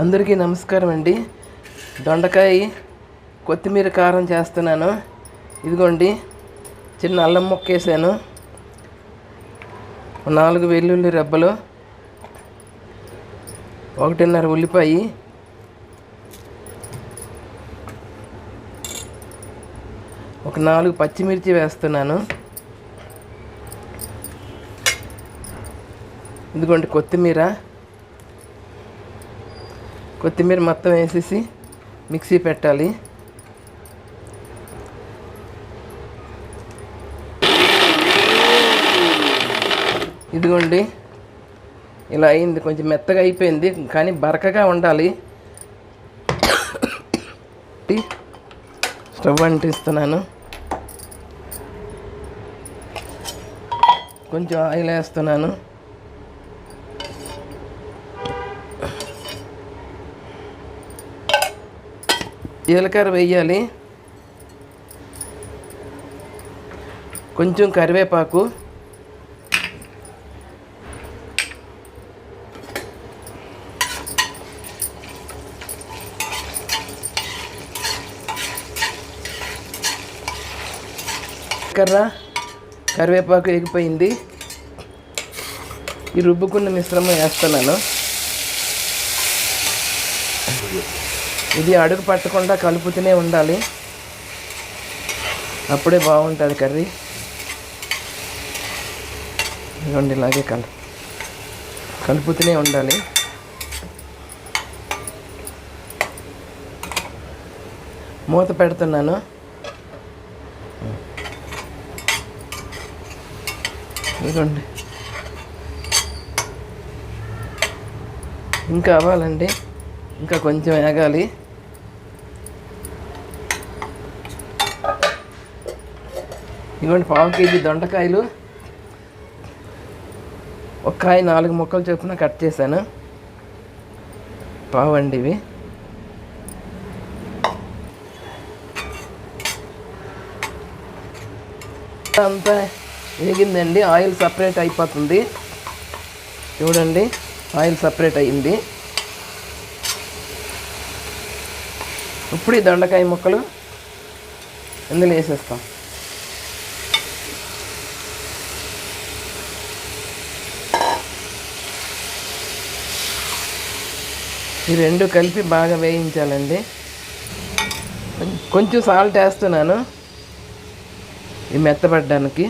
అందరికీ నమస్కారం అండి. దొండకాయ కొత్తిమీర కారం చేస్తున్నాను. ఇదిగోండి చిన్న అల్లం ముక్క వేసాను. నాలుగు వెల్లుల్లి రెబ్బలు ఒకటిన్నర ఉల్లిపాయ ఒక నాలుగు పచ్చిమిర్చి వేస్తున్నాను. ఇదిగోండి కొత్తిమీర కొత్తిమీర మొత్తం వేసేసి మిక్సీ పెట్టాలి. ఇదిగోండి ఇలా అయింది. కొంచెం మెత్తగా అయిపోయింది కానీ బరకగా ఉండాలి. స్టవ్ అంటిస్తున్నాను. కొంచెం ఆయిల్ వేస్తున్నాను. జీలకర్ర వేయాలి. కొంచెం కరివేపాకు. కర్ర కరివేపాకు ఎగిపోయింది ఈ రుబ్బుకున్న మిశ్రమం వేస్తున్నాను. ఇది అడుగు పట్టకుండా కలుపుతూనే ఉండాలి. అప్పుడే బాగుంటుంది కర్రీ. ఇదిగోండి ఇలాగే కలు కలుపుతూనే ఉండాలి. మూత పెడుతున్నాను. ఇదిగోండి. ఇంకా అవ్వాలండి. ఇంకా కొంచెం వేగాలి ఇదిగోండి పావు కేజీ దొండకాయలు. ఒక కాయ నాలుగు ముక్కలు చొప్పున కట్ చేశాను. పావు అండి ఇవి. అంతా వేగిందండి ఆయిల్ సపరేట్ అయిపోతుంది. చూడండి ఆయిల్ సపరేట్ అయ్యింది ఇప్పుడు ఈ దొండకాయ ముక్కలు ఇందులో వేసేస్తాం. ఈ రెండు కలిపి బాగా వేయించాలండి. కొంచెం సాల్ట్ వేస్తున్నాను. ఈ మెత్తపడ్డానికి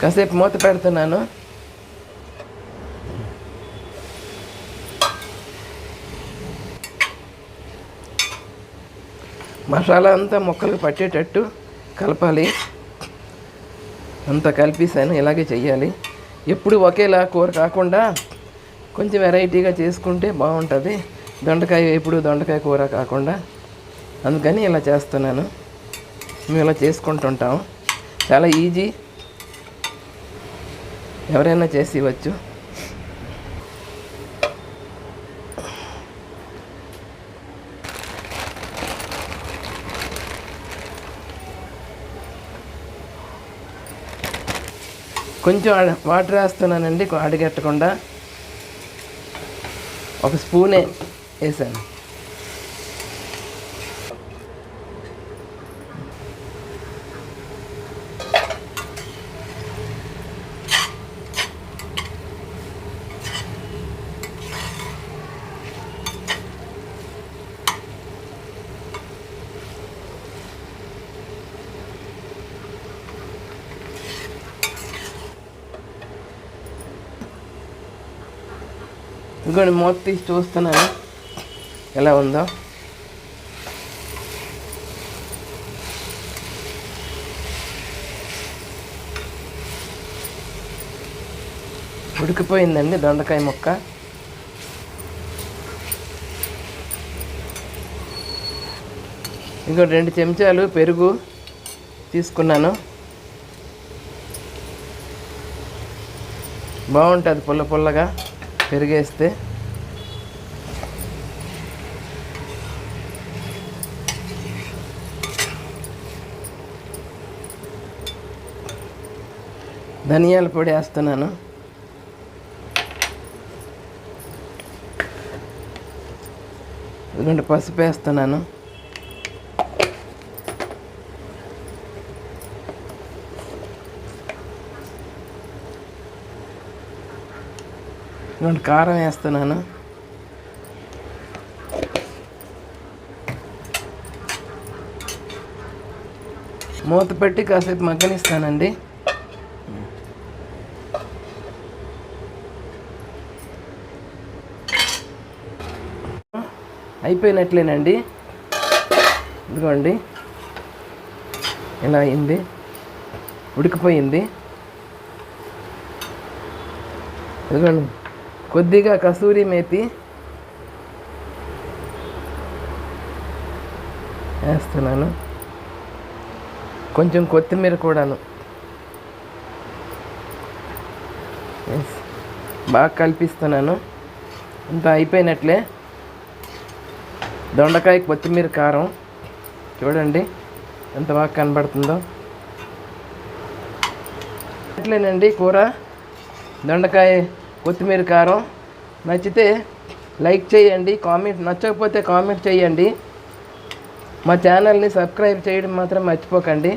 కాసేపు మూత పెడుతున్నాను. మసాలా అంతా ముక్కలకు పట్టేటట్టు కలపాలి. అంతా కలిపేసాను ఇలాగే చెయ్యాలి. ఎప్పుడు ఒకేలా కూర కాకుండా కొంచెం వెరైటీగా చేసుకుంటే బాగుంటుంది. దొండకాయ ఎప్పుడు దొండకాయ కూర కాకుండా. అందుకని ఇలా చేస్తున్నాను. మేము ఇలా చేసుకుంటుంటాం. చాలా ఈజీ. ఎవరైనా చేసి ఇవ్వచ్చు. కొంచెం అడ- వాటర్ వేస్తున్నానండి అడిగెట్టకుండా. ఒక స్పూనే వేసాను. ఇంకోటి మూత తీసి చూస్తున్నాను. ఎలా ఉందో. ఉడికిపోయిందండి దొండకాయ ముక్క. ఇంకో రెండు చెంచాలు పెరుగు తీసుకున్నాను. బాగుంటుంది పుల్ల పుల్లగా. పెరిగేస్తే ధనియాల పొడి వేస్తున్నాను. రెండు పసుపు వేస్తున్నాను. ఇదిగోండి కారం వేస్తున్నాను మూత పెట్టి కాసేపు మగ్గనిస్తానండి. అయిపోయినట్లేనండి. ఇదిగోండి. ఇలా అయింది. ఉడికిపోయింది. ఇదిగోండి. కొద్దిగా కసూరి మేతి వేస్తున్నాను. కొంచెం కొత్తిమీర కూడాను. బాగా కలిపిస్తున్నాను. ఇంత అయిపోయినట్లే. దొండకాయ కొత్తిమీర కారం. చూడండి ఎంత బాగా కనబడుతుందో. అట్లేనండి కూర. దొండకాయ కొత్తిమీర కారం. నచ్చితే లైక్ చేయండి కామెంట్ నచ్చకపోతే కామెంట్ చేయండి. మా ఛానల్ని సబ్స్క్రైబ్ చేయడం మాత్రం మర్చిపోకండి.